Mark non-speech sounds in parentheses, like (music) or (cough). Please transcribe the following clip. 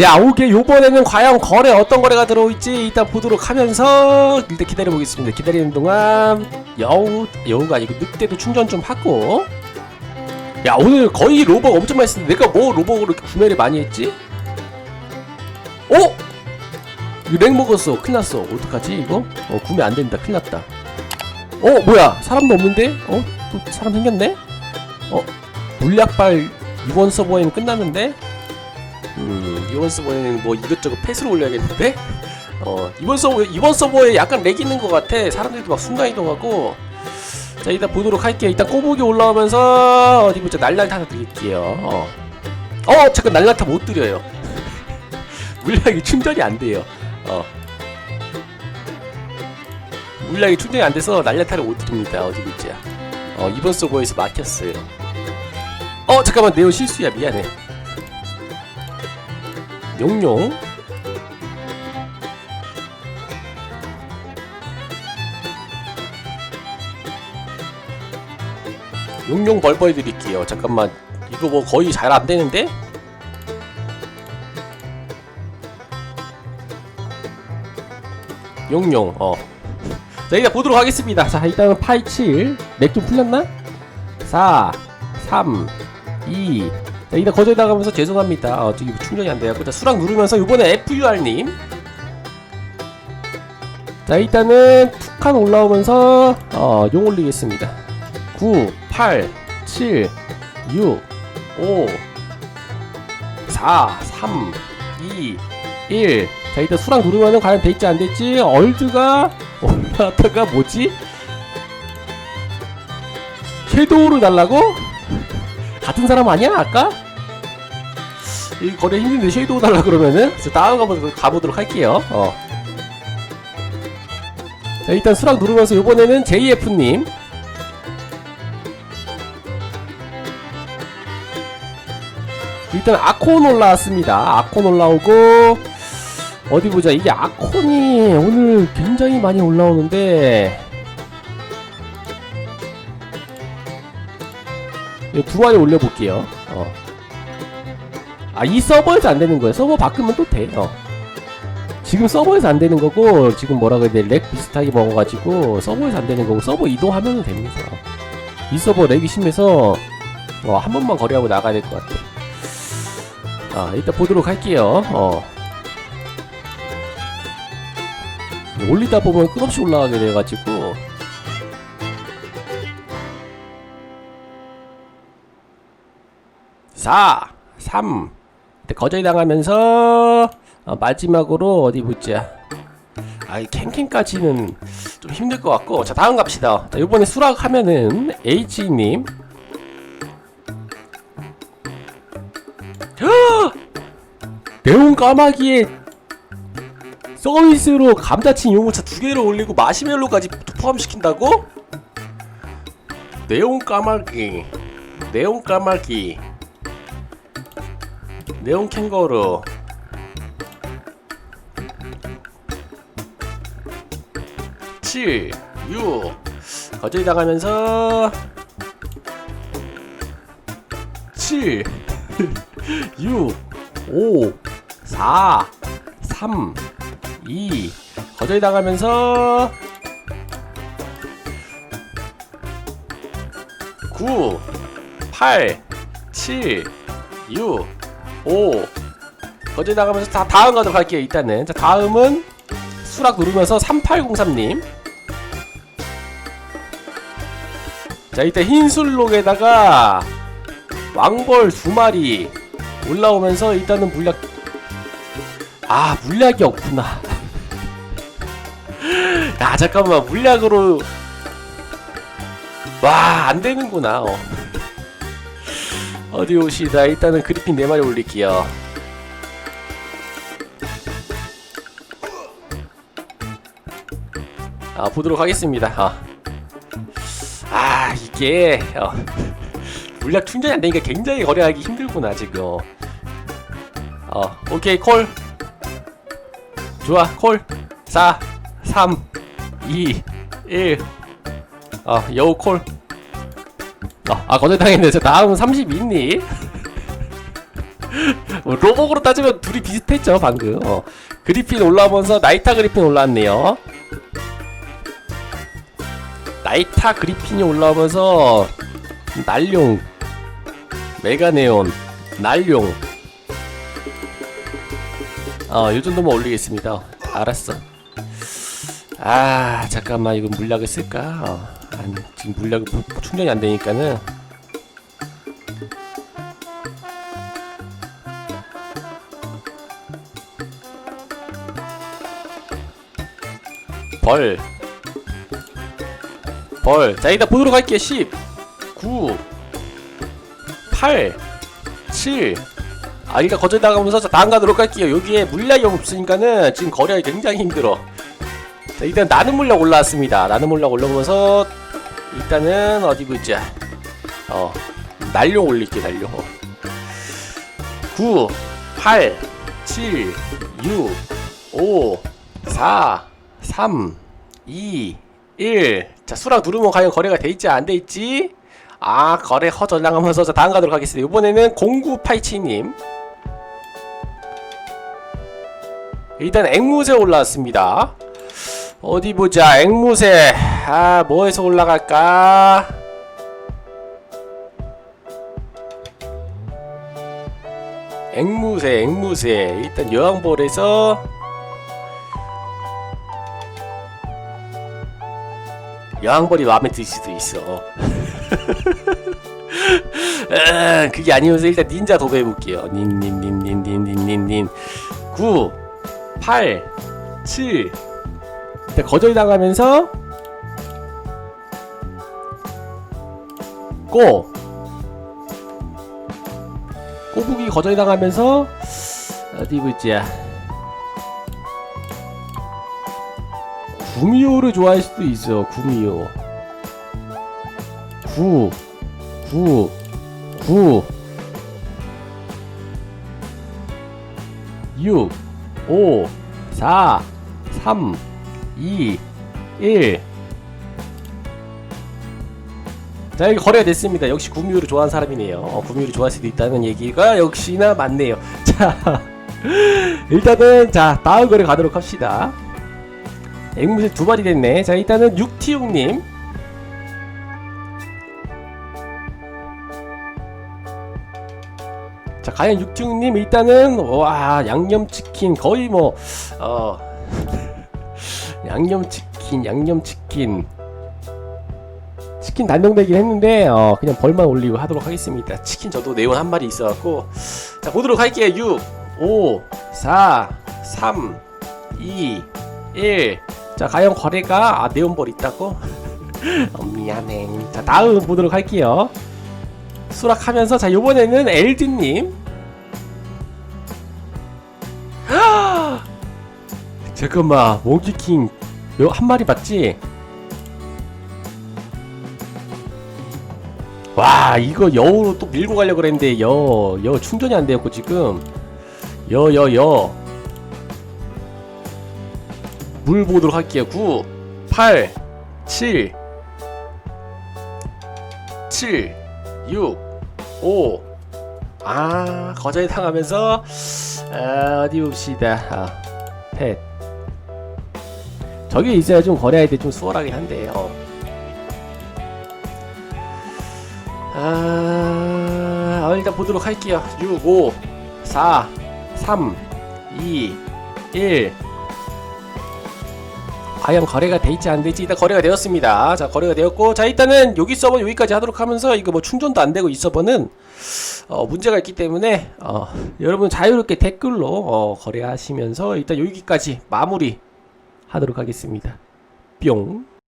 자, 오케이. 요번에는 과연 거래 어떤 거래가 들어올지 일단 보도록 하면서 일단 기다려 보겠습니다. 기다리는 동안 여우 여우가 아니고 늑대도 충전 좀 하고. 야, 오늘 거의 로벅 엄청 많이 쓰는데 내가 뭐 로벅으로 이렇게 구매를 많이 했지? 어? 렉 먹었어. 큰일 났어. 어떡하지 이거? 어, 구매 안 된다. 큰일 났다. 어, 뭐야? 사람도 없는데? 어? 또 사람 생겼네? 어? 물약발 이번 서버에는 끝났는데? 음, 이번 서버에는 뭐 이것저것 패스를 올려야겠는데? 어, 이번 서버, 이번 서버에 약간 렉 있는 것 같아. 사람들도 막 순간이동하고. 자, 일단 보도록 할게요. 일단 꼬북이 올라오면서, 어디 보자. 날날타 드릴게요. 어. 어, 잠깐 날날타 못 드려요. (laughs) 물량이 충전이 안 돼요. 어. 물량이 충전이 안 돼서 날날타를 못 드립니다. 어디 보자. 어, 이번 서버에서 막혔어요. 어, 잠깐만. 내용 실수야. 미안해. 용용 용용 벌벌 드릴게요 잠깐만 이거 뭐 거의 잘 안되는데? 용용 어. 자 일단 보도록 하겠습니다 자 일단은 87렉좀 풀렸나? 4 3 2 자, 일단 거절당하면서 죄송합니다. 어, 저기 충전이 안 돼요. 일단 수락 누르면서 이번에 FUR님. 자, 일단은 툭한 올라오면서 어, 용 올리겠습니다. 9, 8, 7, 6, 5, 4, 3, 2, 1. 자, 일단 수락 누르면은 과연 될지 안 될지 얼드가 올라왔다가 뭐지? 섀도우를 달라고? 같은 사람 아니야 아까? 이 거래 힘든데 쉐이도우 달라 그러면은? 저 다음 가보도록, 가보도록 할게요. 어. 자 일단 수락 누르면서 이번에는 JF님. 일단 아콘 올라왔습니다. 아콘 올라오고 어디 보자. 이게 아콘이 오늘 굉장히 많이 올라오는데 두 마리 올려볼게요. 어. 아, 이 서버에서 안 되는 거예요. 서버 바꾸면 또 돼. 어. 지금 서버에서 안 되는 거고, 지금 뭐라 그래야 돼. 렉 비슷하게 먹어가지고, 서버에서 안 되는 거고, 서버 이동하면 됩니다. 이 서버 렉이 심해서, 어, 한 번만 거래하고 나가야 될 것 같아. 아, 일단 보도록 할게요. 어. 올리다 보면 끝없이 올라가게 돼가지고, 사, 삼. 거절이 당하면서 어, 마지막으로 어디 보자. 아이 캔캔까지는 좀 힘들 것 같고 자 다음 갑시다. 자, 이번에 수락하면은 H님. 네온 까마귀에 서비스로 감자친 유모차 두 개를 올리고 마시멜로까지 포함시킨다고? 네온 까마귀 네온 까마귀 네온 캥거루. 7 6 거저리 나가면서. 7 6 5 4 3 2 거저리 나가면서. 9 8 7 6 오. 거제 나가면서 다 다음 가도록 할게요 일단은. 자 다음은 수락 누르면서 3803님. 자 이때 흰술록에다가 왕벌 두 마리 올라오면서 일단은 물약 아 물약이 없구나. 야 (laughs) 아, 잠깐만. 물약으로 와 안되는구나. 어. 어디 오시다. 일단은 그리핀 4마리 올릴게요. 아 보도록 하겠습니다. 아, 아 이게 어, 물약 충전이 안 되니까 굉장히 거래하기 힘들구나 지금. 어 오케이 콜. 좋아 콜. 4 3 2 1 어, 여우 콜 아, 아 거절당했네. 저 다음 32님. 어, 로벅으로 따지면 둘이 비슷했죠 방금 어. 그리핀 올라오면서 나이타 그리핀 올라왔네요 나이타 그리핀이 올라오면서 날룡 메가네온 날룡 어 요정도만 올리겠습니다 알았어 아 잠깐만 이거 물약을 쓸까 어, 아니 지금 물약 충전이 안 되니까는 벌. 벌. 자, 일단 보도록 할게요. 10, 9, 8, 7. 아, 일단 거절 나가면서 자, 다음 가도록 할게요. 여기에 물약이 없으니까는 지금 거래하기 굉장히 힘들어. 자, 일단 나는 물약 올라왔습니다. 나는 물약 올라오면서 일단은 어디 보자. 어, 날룡 올릴게, 날룡. 9, 8, 7, 6, 5, 4, 3, 2, 1. 자, 수락 누르면 과연 거래가 돼 있지, 안 돼 있지? 아, 거래 허전당하면서 자, 다음 가도록 하겠습니다. 이번에는 0987님. 일단 앵무새 올라왔습니다. 어디 보자, 앵무새. 아, 뭐해서 올라갈까? 앵무새, 앵무새. 일단 여왕벌에서 여왕벌이 마음에 들 수도 있어. (laughs) 아, 그게 아니면서 일단 닌자 도배 해볼게요. 닌, 닌, 닌, 닌, 닌, 닌, 닌, 닌. 9, 8, 7. 일단 거절당하면서 꼬. 꼬부기 거절당하면서 어디 보자. 구미호를 좋아할 수도 있어. 구미호. 9 9 9 6 5 4 3 2 1 자, 여기 거래가 됐습니다. 역시 구미호를 좋아하는 사람이네요. 어, 구미호를 좋아할 수도 있다는 얘기가 역시나 맞네요. (laughs) 자, 일단은 자 다음 거래 가도록 합시다. 앵무새 두 발이 됐네. 자, 일단은 육티육님. 자, 과연 육티육님 일단은 와 양념치킨 거의 뭐 어. 양념치킨, 양념치킨. 치킨 단정되긴 했는데 어 그냥 벌만 올리고 하도록 하겠습니다. 치킨 저도 네온 한 마리 있어갖고 자 보도록 할게요. 6, 5, 4, 3, 2, 1. 자 과연 거래가 아 네온벌 있다고? (laughs) 어, 미안해. 자 다음 보도록 할게요. 수락하면서 자 요번에는 엘드님. 잠깐만 몽키킹 요한 마리 맞지? 와 이거 여우로 또 밀고 가려고 그랬는데 여, 여 충전이 안 되었고 지금. 여 여 여. 물 보도록 할게요. 9 8 7 7 6 5 아 거절이 당하면서 아, 어디 봅시다. 아, 펫 저기 있어야 좀 거래할 때 좀 수월하긴 한데 어. 아, 어, 일단 보도록 할게요. 6, 5, 4, 3, 2, 1. 과연 거래가 돼 있지 안 되지? 일단 거래가 되었습니다. 자, 거래가 되었고, 자, 일단은 여기 서버 여기까지 하도록 하면서 이거 뭐 충전도 안 되고 이 서버는 어, 문제가 있기 때문에 어, 여러분 자유롭게 댓글로 어, 거래하시면서 일단 여기까지 마무리 하도록 하겠습니다. 뿅.